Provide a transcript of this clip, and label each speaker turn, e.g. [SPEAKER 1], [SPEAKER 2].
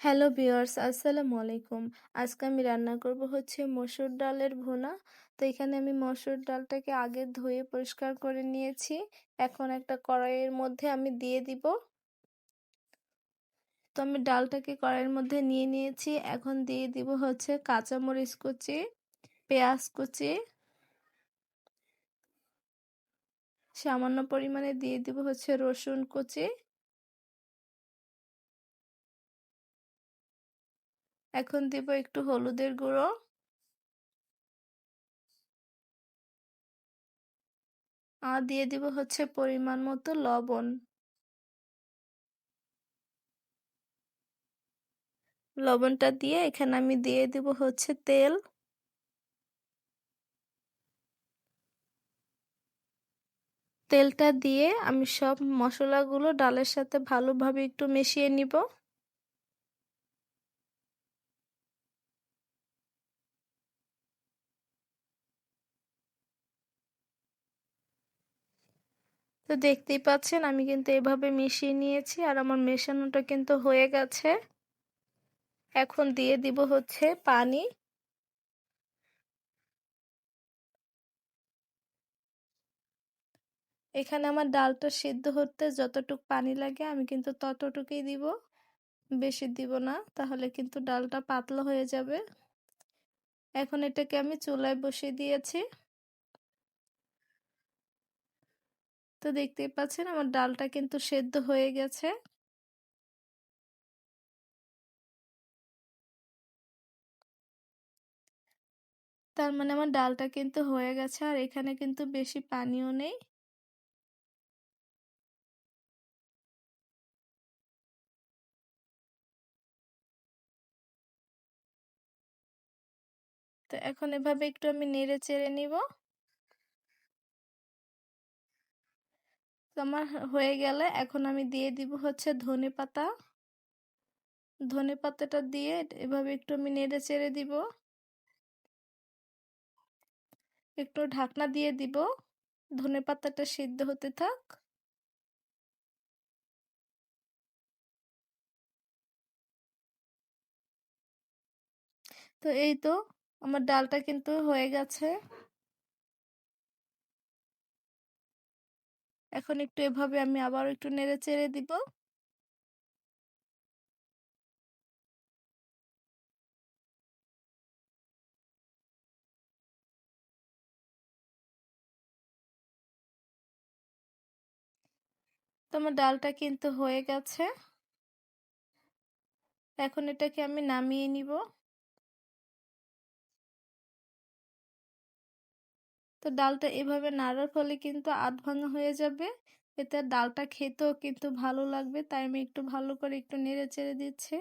[SPEAKER 1] Hello viewers, আসসালামু আলাইকুম। আজকে আমি রান্না করব হচ্ছে মসুর ডালের ভুনা। তো এখানে আমি মসুর ডালটাকে আগে ধুয়ে পরিষ্কার করে নিয়েছি। এখন একটা কড়াইয়ের মধ্যে আমি দিয়ে দিব। তো আমি ডালটাকে কড়াইয়ের মধ্যে নিয়ে নিয়েছি। এখন দিয়ে দিব হচ্ছে কাঁচামরিচ কুচি, পেঁয়াজ কুচি। সামান্য পরিমাণে দিয়ে দিব হচ্ছে রসুন কুচি। এখন দিব একটু হলুদের গুঁড়ো। আর দিয়ে দিব হচ্ছে পরিমাণ মতো লবণ। লবণটা দিয়ে এখানে আমি দিয়ে দিব হচ্ছে তেল। তেলটা দিয়ে আমি সব মশলাগুলো ডালের সাথে ভালোভাবে একটু মিশিয়ে নিব। তো দেখতেই পাচ্ছেন আমি কিন্তু এভাবে মিশিয়ে নিয়েছি আর আমার মেশানোটা কিন্তু হয়ে গেছে। এখন দিয়ে দিব হচ্ছে পানি। এখানে আমার ডালটা সিদ্ধ হতে যতটুক পানি লাগে আমি কিন্তু ততটুকুই দিব। বেশি দিব না, তাহলে কিন্তু ডালটা পাতলা হয়ে যাবে। এখন এটাকে আমি চুলায় বসিয়ে দিয়েছি। তো দেখতেই পাচ্ছেন আমার ডালটা কিন্তু সেদ্ধ হয়ে গেছে। তার মানে আমার ডালটা কিন্তু হয়ে গেছে আর এখানে কিন্তু বেশি পানিও নেই। তো এখন এভাবে একটু আমি নেড়ে চেড়ে নিব। আমার হয়ে গেলে এখন আমি দিয়ে দিব হচ্ছে ধনে পাতা। ধনে পাতাটা দিয়ে এভাবে একটু আমি নেড়ে চেড়ে দিব। একটু ঢাকনা দিয়ে দিব। ধনে পাতাটা সিদ্ধ হতে থাক। তো এই তো, আমার ডালটা কিন্তু হয়ে গেছে। এখন একটু এভাবে আমি আবার একটু নেড়ে চেড়ে দিব। তোমার ডালটা কিন্তু হয়ে গেছে। এখন এটাকে আমি নামিয়ে নিব। তো ডালটা এভাবে নাড়ার ফলে কিন্তু আধ ভাঙা হয়ে যাবে। এতে ডালটা খেতেও কিন্তু ভালো লাগবে। তাই আমি একটু ভালো করে একটু নেড়ে চেড়ে দিচ্ছি।